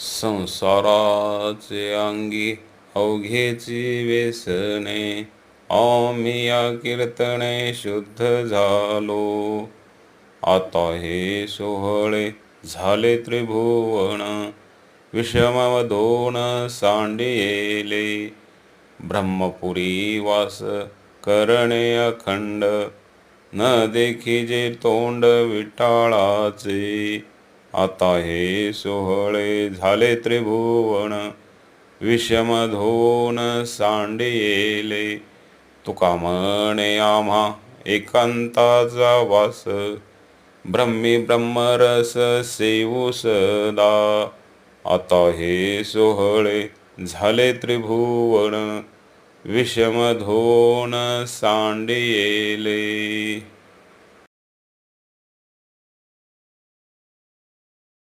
संसाराचे अंगी अवघेची व्यसने आम्ही या कीर्तने शुद्ध झालो. आता हे सोहळे झाले त्रिभुवन विषमवधोन सांडियेले ब्रह्मपुरी वास करणे अखंड न देखी जे तोंड विटाळाचे. आता हे सोहळे झाले त्रिभुवन विषमधोन सांडियेले तुका म्हणे आम्हा एकांताचा वास ब्रह्मी ब्रह्मरस सेवू सदा. आता हे सोहळे झाले त्रिभुवन विषमधोन सांडियेले